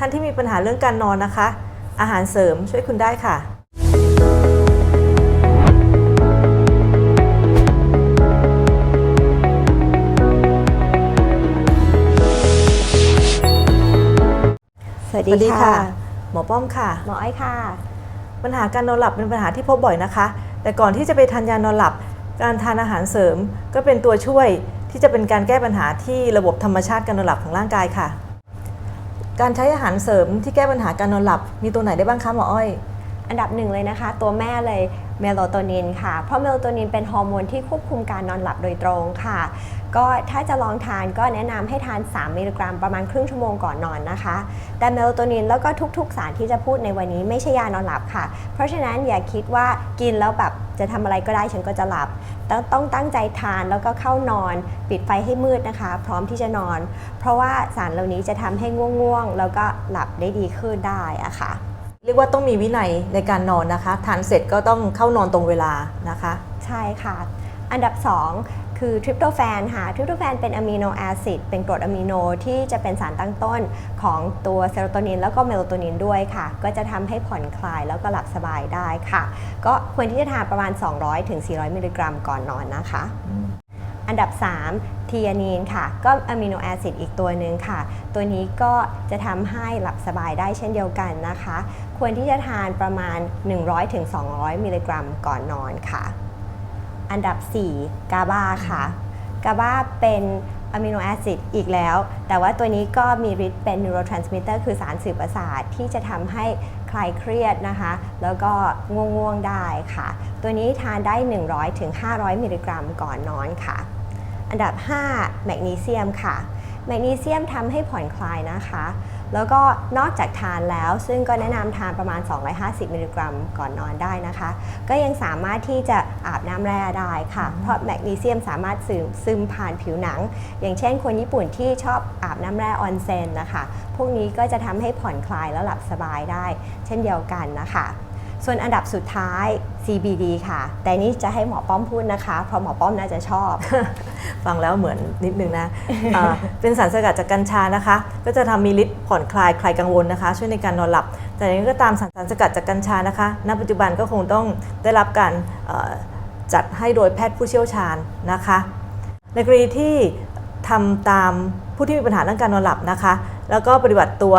ท่านที่มีปัญหาเรื่องการนอนนะคะ อาหารเสริมช่วยคุณได้ค่ะสวัสดีค่ะ หมอป้อมค่ะ หมออ้อยค่ะ ปัญหาการนอนหลับเป็นปัญหาที่พบบ่อยนะคะ แต่ก่อนที่จะไปทานยานอนหลับ การทานอาหารเสริม ก็เป็นตัวช่วยที่จะเป็นการแก้ปัญหาที่ระบบธรรมชาติการนอนหลับของร่างกายค่ะ การใช้อาหารเสริมที่แก้ปัญหาการนอนหลับมีตัวไหนได้บ้างคะหมออ้อย อันดับหนึ่งเลยนะคะ ตัวแม่เลยเมโลโทนินค่ะ เพราะเมโลโทนินเป็นฮอร์โมนที่ควบคุมการนอนหลับโดยตรงค่ะ ก็ถ้าจะลองทานก็แนะนำให้ทาน 3 มิลลิกรัมประมาณครึ่งชั่วโมงก่อนนอนนะคะ แต่เมโลโทนินแล้วก็ทุก ๆ สารที่จะพูดในวันนี้ไม่ใช่ยานอนหลับค่ะ เพราะฉะนั้นอย่าคิดว่ากินแล้วแบบจะทำอะไรก็ได้ฉันก็จะหลับต้องต้องตั้งใจทานแล้วก็เข้านอน ปิดไฟให้มืดนะคะ พร้อมที่จะนอน เพราะว่าสารเหล่านี้จะทำให้ง่วงๆ แล้วก็หลับได้ดีขึ้นได้อะค่ะ เรียกว่าต้องมีวินัยในการนอนนะคะทานเสร็จก็ต้องเข้านอนตรงเวลานะคะ ใช่ค่ะ อันดับ 2 คือทริปโตแฟนค่ะทริปโตแฟนเป็นอะมิโนแอซิดเป็นกรดอะมิโนที่จะเป็นสารตั้งต้นของตัวเซโรโทนินแล้วก็เมโลโทนินด้วยค่ะ ก็จะทำให้ผ่อนคลายแล้วก็หลับสบายได้ค่ะ ก็ควรที่จะทานประมาณ 200-400ถึง400มิลลิกรัมก่อนนอนนะคะ อันดับ 3 ทีอานีนค่ะ ก็อะมิโนแอซิดอีกตัวหนึ่งค่ะ ตัวนี้ก็จะทำให้หลับสบายได้เช่นเดียวกันนะคะ ควรที่จะทานประมาณ 100-200 มิลลิกรัมก่อนนอนค่ะ อันดับ 4 กาบาค่ะ กาบาเป็นอะมิโนแอซิดอีกแล้ว แต่ว่าตัวนี้ก็มีฤทธิ์เป็น neurotransmitter คือสารสื่อประสาทที่จะทำให้คลายเครียดนะคะ แล้วก็ง่วงๆได้ค่ะ ตัวนี้ทานได้ 100-500ถึง500มิลลิกรัมก่อนนอนค่ะ อันดับ 5 แมกนีเซียมค่ะ แมกนีเซียมทำให้ผ่อนคลายนะคะ แล้วก็นอกจากทานแล้วซึ่งก็แนะนำทานประมาณ 250 มิลลิกรัมก่อนนอนได้นะคะ ก็ยังสามารถที่จะอาบน้ำแร่ได้ค่ะ เพราะแมกนีเซียมสามารถซึมซึมผ่านผิวหนัง อย่างเช่นคนญี่ปุ่นที่ชอบอาบน้ำแร่ออนเซ็นนะคะ พวกนี้ก็จะทำให้ผ่อนคลายแล้วหลับสบายได้ เช่นเดียวกันนะคะ ส่วนอันดับสุดท้าย CBD ค่ะ แต่นี่จะให้หมอป้อมพูดนะคะ เพราะหมอป้อมน่าจะชอบ ฟังแล้วเหมือนนิดนึงนะอ่าเป็นสารสกัดจากกัญชานะคะ ก็จะทำมีฤทธิ์ผ่อนคลายคลายกังวลนะคะ ช่วยในการนอนหลับ แต่อย่างนี้ก็ตามสารสกัดจากกัญชานะคะ ณ ปัจจุบันก็คงต้องได้รับการเอ่อจัดให้โดยแพทย์ผู้เชี่ยวชาญนะคะ ในกรณีที่ทำตามผู้ที่มีปัญหาเรื่องการนอนหลับนะคะ แล้วก็ปฏิบัติตัว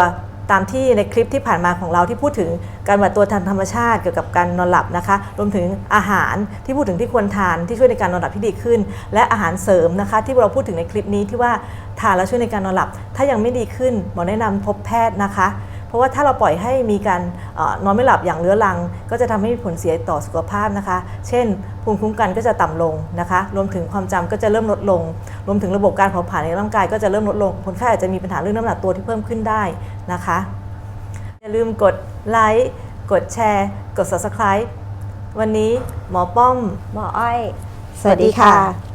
ตามที่ในคลิปที่ผ่านมาของเราที่พูดถึงการปฏิบัติตัวทางธรรมชาติเกี่ยวกับการนอนหลับนะคะ รวมถึงอาหารที่พูดถึงที่ควรทานที่ช่วยในการนอนหลับที่ดีขึ้น และอาหารเสริมนะคะ ที่เราพูดถึงในคลิปนี้ที่ว่าทานแล้วช่วยในการนอนหลับ ถ้ายังไม่ดีขึ้นหมอแนะนำพบแพทย์นะคะ เพราะว่าถ้าเราปล่อยให้มีการเอ่อนอนไม่หลับอย่างเรื้อรัง ก็จะทำให้มีผลเสียต่อสุขภาพนะคะ เช่น ภูมิคุ้มกันก็จะต่ำลงนะคะ รวมถึงความจำก็จะเริ่มลดลง รวมถึงระบบการเผาผลาญในร่างกายก็จะเริ่มลดลง คนไข้อาจจะมีปัญหาเรื่องน้ำหนักตัวที่เพิ่มขึ้นได้นะคะ อย่าลืมกดไลค์กดแชร์ กด subscribe วันนี้หมอป้อม หมออ้อย สวัสดีค่ะ